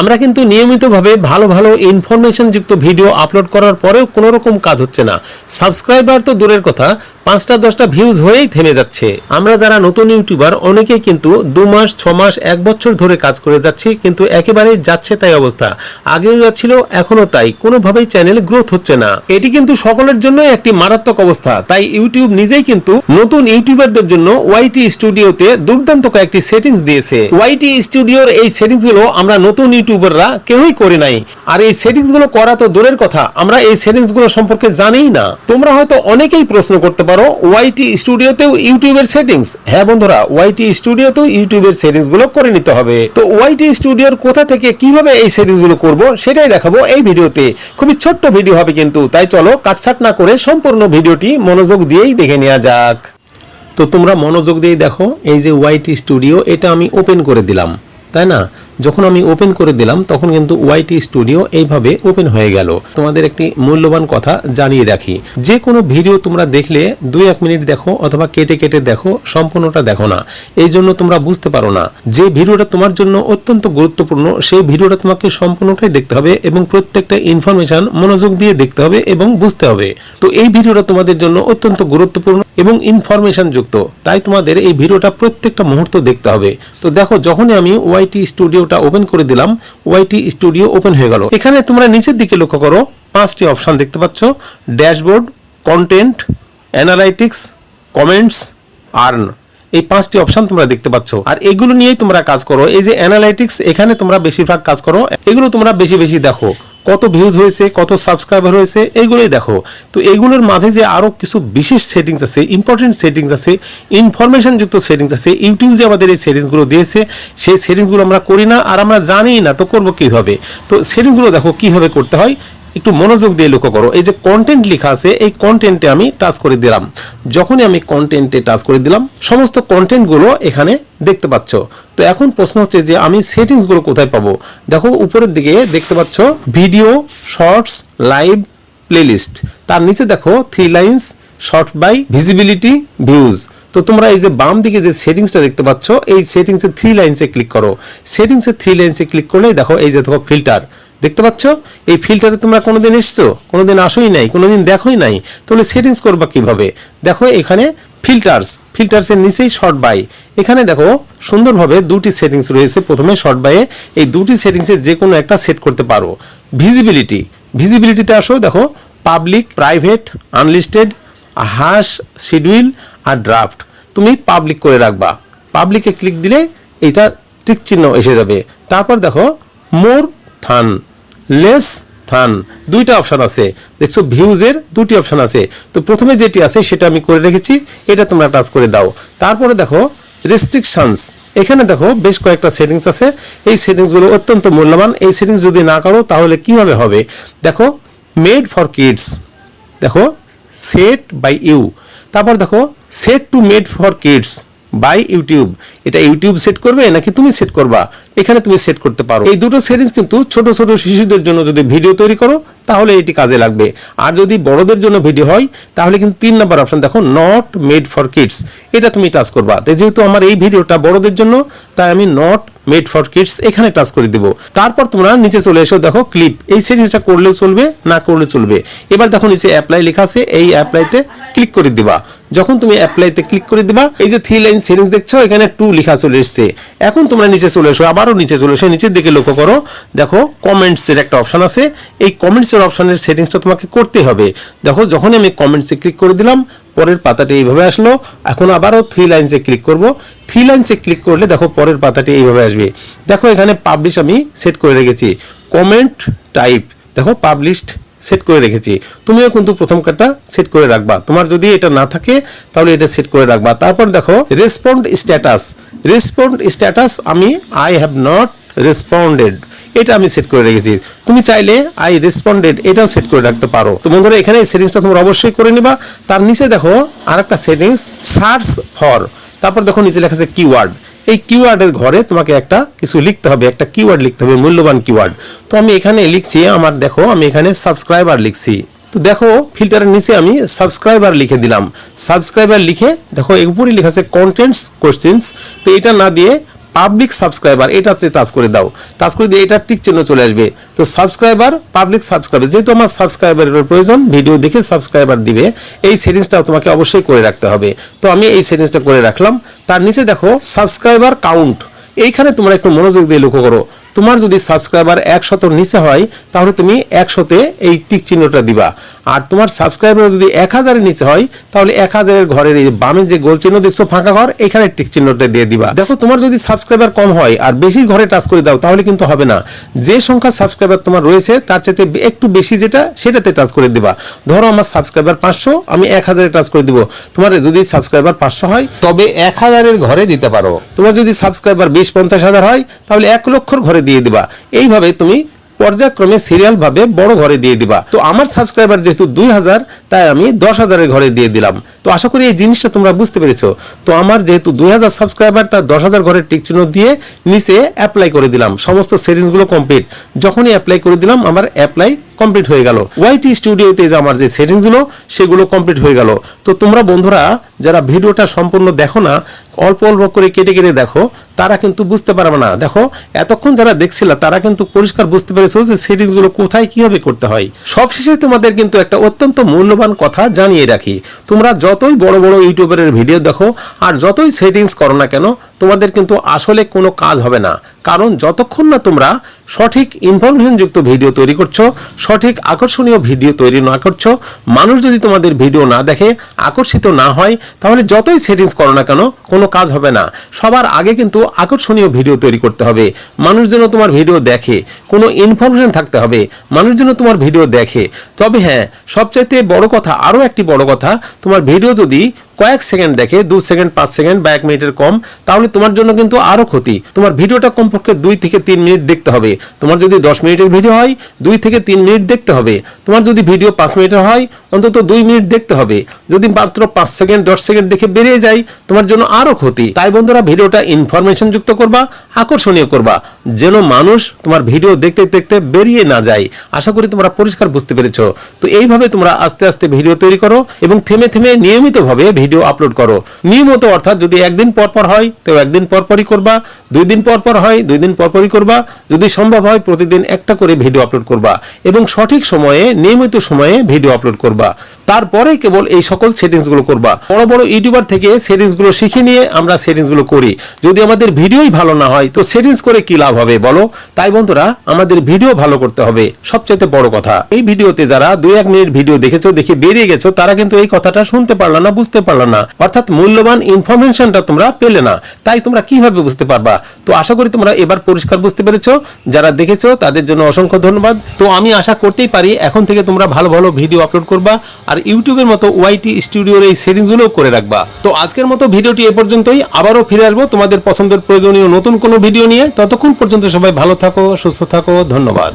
আমরা কিন্তু নিয়মিতভাবে ভালো ভালো ইনফরমেশন যুক্ত ভিডিও আপলোড করার পরেও কোনো রকম কাজ হচ্ছে না। সাবস্ক্রাইবার তো দূরের কথা, পাঁচটা, দশটা ভিউজ হয়েই থেমে যাচ্ছে। আমরা যারা নতুন ইউটিউবার অনেকেই কিন্তু দু মাস, ছ মাস, এক বছর ধরে কাজ করে যাচ্ছি, কিন্তু একেবারেই যাচ্ছে তাই অবস্থা। আগেও যাচ্ছিল এখনও তাই। কোনোভাবেই চ্যানেল গ্রোথ হচ্ছে না। এটি কিন্তু সকলের জন্য একটি মারাত্মক অবস্থা। তাই ইউটিউব নিজেই কিন্তু নতুন ইউটিউবারদের জন্য ওয়াইটি স্টুডিওতে দুর্দান্ত কয়েকটি সেটিংস দিয়েছে। ওয়াইটি স্টুডিওর এই সেটিংসগুলো আমরা নতুন ইউটিউবাররা কেউই করে নাই। আর এই সেটিংসগুলো করা তো দূরের কথা, আমরা এই সেটিংসগুলো সম্পর্কে জানিই না। তোমরা হয়তো অনেকেই প্রশ্ন করতে পারো ওয়াইটি স্টুডিওতেও ইউটিউবের সেটিংস হ্যাঁ বন্ধুরা ওয়াইটি স্টুডিওতেও ইউটিউবের সেটিংসগুলো করে নিতে হবে। তো ওয়াইটি স্টুডিওর কোথা থেকে কীভাবে এই সেটিংসগুলো করব, সেটাই দেখাবো এই ভিডিওতে। খুবই ছোট্ট ভিডিও হবে কিন্তু, তাই চলো কাটছাট না করে সম্পূর্ণ ভিডিওটি মনোযোগ দিয়েই দেখে নেওয়া যাক। তো তোমরা মনোযোগ দিয়ে দেখো, এই যে ওয়াইটি স্টুডিও এটা আমি ওপেন করে দিলাম। তাই না? যখন আমি ওপেন করে দিলাম, তখন কিন্তু ওয়াইটি স্টুডিও এইভাবে ওপেন হয়ে গেল। তোমাদের একটি মূল্যবান কথা জানিয়ে রাখি। যে কোনো ভিডিও তোমরা দেখলে, দুই এক মিনিট দেখো অথবা কেটে কেটে দেখো, সম্পূর্ণটা দেখো না। এই জন্য তোমরা বুঝতে পারো না। যে ভিডিওটা তোমার জন্য অত্যন্ত গুরুত্বপূর্ণ, সেই ভিডিওটা তোমাকে সম্পূর্ণটাই দেখতে হবে এবং প্রত্যেকটা ইনফরমেশন মনোযোগ দিয়ে দেখতে হবে এবং বুঝতে হবে। তো এই ভিডিওটা তোমাদের জন্য অত্যন্ত গুরুত্বপূর্ণ এবং ইনফরমেশন যুক্ত। তাই তোমাদের এই ভিডিওটা প্রত্যেকটা মুহূর্ত দেখতে হবে। তো দেখো, যখনই আমি ওয়াইটি স্টুডিওটা ওপেন করে দিলাম ওয়াইটি স্টুডিও ওপেন হয়ে গেল। এখানে তোমরা নিচের দিকে লক্ষ্য করো, পাঁচটি অপশান দেখতে পাচ্ছ dashboard content analytics comments earn এই পাঁচটি অপশন তোমরা দেখতে পাচ্ছ। আর এগুলো নিয়েই তোমরা কাজ করো। এই যে অ্যানালাইটিক্স এখানে তোমরা বেশিরভাগ কাজ করো। এগুলো তোমরা বেশি বেশি দেখো। কত ভিউজ হয়েছে, কত সাবস্ক্রাইবার হয়েছে এইগুলোই দেখো। তো এগুলোর মাঝে যে আরও কিছু বিশেষ সেটিংস আছে ইম্পর্টেন্ট সেটিংস আছে ইনফরমেশন যুক্ত সেটিংস আছে ইউটিউব যে আমাদের এই সেটিংসগুলো দিয়েছে, সেই সেটিংসগুলো আমরা করি না, আর আমরা জানি না, তো করব কীভাবে? তো সেটিংসগুলো দেখো, কীভাবে করতে হয়? একটু মনোযোগ দিয়ে লক্ষ্য করো। এই যে কন্টেন্ট লেখা আছে, এই কন্টেন্টে আমি টাচ করে দিলাম। যখনই আমি কন্টেন্টে টাচ করে দিলাম, সমস্ত কন্টেন্টগুলো এখানে দেখতে পাচ্ছ। তো এখন প্রশ্ন হচ্ছে যে আমি সেটিংসগুলো কোথায় পাবো? দেখো, উপরের দিকে দেখতে পাচ্ছ ভিডিও শর্টস লাইভ প্লেলিস্ট তার নিচে দেখো three lines short by visibility views তো তোমরা এই যে বাম দিকে যে সেটিংসটা দেখতে পাচ্ছ, এই সেটিংসে থ্রি লাইন্সে ক্লিক করো। সেটিংসের থ্রি লাইন্সে ক্লিক করলেই দেখো, এই যে দেখো ফিল্টার দেখতে পাচ্ছ? এই ফিল্টারে তোমরা কোনোদিন এসছো? কোনোদিন আসোই নাই, কোনোদিন দেখোই নাই? তাহলে সেটিংস করবা কীভাবে? দেখো এখানে ফিল্টার্স ফিল্টার্সের নিচেই শর্ট বাই এখানে দেখো সুন্দরভাবে দুটি সেটিংস রয়েছে, প্রথমে শর্ট বাইয়ে এই দুটি সেটিংসে যে কোনো একটা সেট করতে পারো। ভিজিবিলিটি ভিজিবিলিটিতে আসো, দেখো public private unlisted has schedule R draft তুমি পাবলিক করে রাখবা। পাবলিকে ক্লিক দিলে এইটা টিক চিহ্ন এসে যাবে। তারপর দেখো মোর থান লেস থান দুইটা অপশন আছে। দেখছ ভিউজের দুটি অপশান আছে। তো প্রথমে যেটি আছে, সেটা আমি করে রেখেছি, এটা তোমরা টাচ করে দাও। তারপরে দেখো রেস্ট্রিকশনস এখানে দেখো, বেশ কয়েকটা সেটিংস আছে। এই সেটিংসগুলো অত্যন্ত মূল্যবান। এই সেটিংস যদি না করো, তাহলে কীভাবে হবে? দেখো মেড ফর কিডস দেখো সেট বাই ইউ তারপর দেখো set to made for kids by YouTube এটা ইউটিউব সেট করবে, নাকি তুমি সেট করবা? এখানে তুমি সেট করতে পারো। এই দুটো সেটিংস কিন্তু ছোট ছোট শিশুদের জন্য যদি ভিডিও তৈরি করো, তাহলে এটি কাজে লাগবে। আর যদি বড়দের জন্য ভিডিও হয়, তাহলে কিন্তু তিন নাম্বার অপশন দেখো নট মেড ফর কিডস এটা তুমি টাচ করবা। যেহেতু আমার এই ভিডিওটা বড়দের জন্য, তাই আমি নট মেড ফর কিডস এখানে টাচ করে দিব। তারপর তোমরা নিচে চলে এসো, দেখো ক্লিপ এই সেটিংসটা করলেও চলবে, না করলে চলবে। এবার দেখো নিচে অ্যাপ্লাই লেখা আছে, এই অ্যাপ্লাইতে ক্লিক করে দিবা। যখন তুমি অ্যাপ্লাইতে ক্লিক করে দিবা, এই যে থ্রি লাইন সেটিংস দেখছ, এখানে টু লেখা চলে এসছে। এখন তোমরা নিচে চলে এসো, আবারও নিচে চলে এসো, নিচের দিকে লক্ষ্য করো। দেখো কমেন্টসের একটা অপশন আছে। এই কমেন্টসের অপশনের সেটিংসটা তোমাকে করতে হবে। দেখো যখনই আমি কমেন্টসে ক্লিক করে দিলাম পরের পাতাটি এইভাবে আসলো। এখন আবারও থ্রি লাইনসে ক্লিক করব। থ্রি লাইনসে ক্লিক করলে দেখো পরের পাতাটি এইভাবে আসবে। দেখো এখানে পাবলিশ আমি সেট করে রেখেছি। কমেন্ট টাইপ দেখো পাবলিশড সেট করে রেখেছি। তুমিও কিন্তু প্রথম কার্ডটা সেট করে রাখবা। তোমার যদি এটা না থাকে, তাহলে এটা সেট করে রাখবা। তারপর দেখো রেসপন্ড স্ট্যাটাস রেসপন্ড স্ট্যাটাস আমি আই হ্যাভ নট রেসপন্ডেড এটা আমি সেট করে রেখেছি। তুমি চাইলে আই রেসপন্ডেড এটাও সেট করে রাখতে পারো। তো বন্ধুরা, এখানে এই সেটিংসটা তোমরা অবশ্যই করে নিবা। তার নিচে দেখো আর একটা সেটিংস সার্চ ফর তারপর দেখো, নিচে লেখা আছে কিওয়ার্ড এই কিওয়ার্ডের ঘরে তোমাকে একটা কিছু লিখতে হবে, একটা কিওয়ার্ড লিখতে হবে, মূল্যবান কিওয়ার্ড তো আমি এখানে লিখছি, আমার দেখো, আমি এখানে সাবস্ক্রাইবার লিখছি। তো দেখো ফিল্টারের নিচে আমি সাবস্ক্রাইবার লিখে দিলাম। সাবস্ক্রাইবার লিখে, দেখো উপরে লেখা আছে কন্টেন্টস কোশ্চেন্স তো এটা না দিয়ে পাবলিক সাবস্ক্রাইবার এটাতে টাচ করে দাও। টাচ করে দিয়ে এটা টিক চিহ্ন চলে আসবে। তো সাবস্ক্রাইবার পাবলিক সাবস্ক্রাইবার যেহেতু আমার সাবস্ক্রাইবারের প্রয়োজন ভিডিও দেখে সাবস্ক্রাইবার দিবে, এই সেটিংসটাও তোমাকে অবশ্যই করে রাখতে হবে। তো আমি এই সেটিংসটা করে রাখলাম। তার নিচে দেখো সাবস্ক্রাইবার কাউন্ট এইখানে তোমরা একটু মনোযোগ দিয়ে লক্ষ্য করো। তোমার যদি সাবস্ক্রাইবার একশতর নিচে হয় তাহলে তুমি একশোতে এই টিক চিহ্নটা দিবা। আর তোমার সাবস্ক্রাইবার যদি এক হাজারের নিচে হয় তাহলে এক হাজারের ঘরের এই বামে যে গোল চিহ্ন দেখছ ফাঁকা ঘর এখানে টিক চিহ্নটা দিয়ে দিবা। দেখো তোমার যদি সাবস্ক্রাইবার কম হয় আর বেশি ঘরে টাচ করে দাও তাহলে কিন্তু হবে না। যে সংখ্যা সাবস্ক্রাইবার তোমার রয়েছে তার চাইতে একটু বেশি যেটা সেটাতে টাচ করে দিবা। ধরো আমার সাবস্ক্রাইবার পাঁচশো আমি এক হাজারে টাচ করে দিব। তোমার যদি সাবস্ক্রাইবার পাঁচশো হয় তবে এক হাজারের ঘরে দিতে পারো। তোমার যদি সাবস্ক্রাইবার বিশ পঞ্চাশ হাজার হয় তাহলে এক লক্ষর ঘরে দিয়ে দিবা। এইভাবে তুমি পর্যায়ক্রমে সিরিয়াল ভাবে বড় ঘরে দিয়ে দিবা। তো আমার সাবস্ক্রাইবার যেহেতু দুই হাজার, তাই আমি দশ হাজারের ঘরে দিয়ে দিলাম। তো আশা করি এই জিনিসটা তোমরা বুঝতে পেরেছ। তো আমার যেহেতু দুই হাজার সাবস্ক্রাইবার তার দশ হাজার ঘরের টিক চিহ্ন দিয়ে নিচে অ্যাপ্লাই করে দিলাম। সমস্ত সেটিংসগুলো কমপ্লিট যখনই অ্যাপ্লাই করে দিলাম, আমার অ্যাপ্লাই কমপ্লিট হয়ে গেল। ওয়াইটি স্টুডিওতে যে আমার যে সেটিংসগুলো সেগুলো কমপ্লিট হয়ে গেল। তো তোমরা বন্ধুরা, যারা ভিডিওটা সম্পূর্ণ দেখো না, অল্প অল্প করে কেটে কেটে দেখো, তারা কিন্তু বুঝতে পারবে না। দেখো, এতক্ষণ যারা দেখছিল, তারা কিন্তু পরিষ্কার বুঝতে পেরেছ যে সেটিংসগুলো কোথায় কীভাবে করতে হয়। সবশেষে তোমাদের কিন্তু একটা অত্যন্ত মূল্যবান কথা জানিয়ে রাখি। তোমরা যতই বড় বড় ইউটিউবারের ভিডিও দেখো, আর যতই সেটিংস করো না কেন, তোমাদের কিন্তু আসলে কোনো কাজ হবে না। কারণ যতক্ষণ না তোমরা সঠিক ইনফরমেশনযুক্ত ভিডিও তৈরি করছ, সঠিক আকর্ষণীয় ভিডিও তৈরি না করছ, মানুষ যদি তোমাদের ভিডিও না দেখে, আকর্ষিত না হয়, তাহলে যতই সেটিংস করো না কেন, কোনো কাজ হবে না। সবার আগে কিন্তু আকর্ষণীয় ভিডিও তৈরি করতে হবে। মানুষ যেন তোমার ভিডিও দেখে, কোনো ইনফরমেশন থাকতে হবে। মানুষ যেন তোমার ভিডিও দেখে। তবে হ্যাঁ সবচাইতে বড় কথা, আরও একটি বড় কথা, তোমার ভিডিও যদি কয়েক সেকেন্ড দেখে, দু সেকেন্ড, পাঁচ সেকেন্ড বা এক মিনিটের কম, তাহলে তোমার জন্য কিন্তু আরও ক্ষতি। তোমার ভিডিওটা কমপক্ষে দুই থেকে তিন মিনিট দেখতে হবে। তোমার যদি দশ মিনিটের ভিডিও হয়, দুই থেকে তিন মিনিট দেখতে হবে। তোমার যদি ভিডিও পাঁচ মিনিটের হয়, অন্তত দুই মিনিট দেখতে হবে। যদি মাত্র পাঁচ সেকেন্ড, দশ সেকেন্ড দেখে বেরিয়ে যায়, তোমার জন্য আরও ক্ষতি। তাই বন্ধুরা, ভিডিওটা ইনফরমেশন যুক্ত করবা, আকর্ষণীয় করবা। যেন মানুষ তোমার ভিডিও দেখতে দেখতে বেরিয়ে না যায়। আশা করি তোমরা পরিষ্কার বুঝতে পেরেছ। তো এইভাবে তোমরা আস্তে আস্তে ভিডিও তৈরি করো এবং থেমে থেমে নিয়মিতভাবে ভিডিও আপলোড করো। নিয়মিত অর্থাৎ যদি একদিন পর পর হয়, তো একদিন পর পরই করবা, দুই দিন পর পর হয়, দুই দিন পর পরই করবা, যদি সম্ভব হয় প্রতিদিন একটা করে ভিডিও আপলোড করবা এবং সঠিক সময়ে, নিয়মিত সময়ে ভিডিও আপলোড করবা। তারপরে কেবল এই সকল সেটিংসগুলো করবা। বড় বড় ইউটিউবার থেকে সেটিংসগুলো শিখে নিয়ে আমরা সেটিংসগুলো করি। যদি আমাদের ভিডিওই ভালো না হয়, তো সেটিংস করে কি লাভ হবে বলো? তাই বন্ধুরা, আমাদের ভিডিও ভালো করতে হবে। সবচেয়ে বড় কথা, এই ভিডিওতে যারা দুই এক মিনিট ভিডিও দেখেছ, দেখে বেরিয়ে গেছো, তারা কিন্তু এই কথাটা শুনতে পারল না, বুঝতে পারল না। অর্থাৎ মূল্যবান ইনফরমেশনটা তোমরা পেলে না। তাই তোমরা কীভাবে বুঝতে পারবা? তো আশা করি তোমরা এবার পরিষ্কার বুঝতে পেরেছ। যারা দেখেছ, তাদের জন্য অসংখ্য ধন্যবাদ। তো আমি আশা করতেই পারি এখন থেকে তোমরা ভালো ভালো ভিডিও আপলোড করবা আর ইউটিউবের মতো ওয়াইটি স্টুডিওর এই সেটিংসগুলো করে রাখবা। তো আজকের মতো ভিডিওটি এ পর্যন্তই। আবারও ফিরে আসব তোমাদের পছন্দের প্রয়োজনীয় নতুন কোনো ভিডিও নিয়ে। ততক্ষণ পর্যন্ত সবাই ভালো থাকো, সুস্থ থাকো, ধন্যবাদ।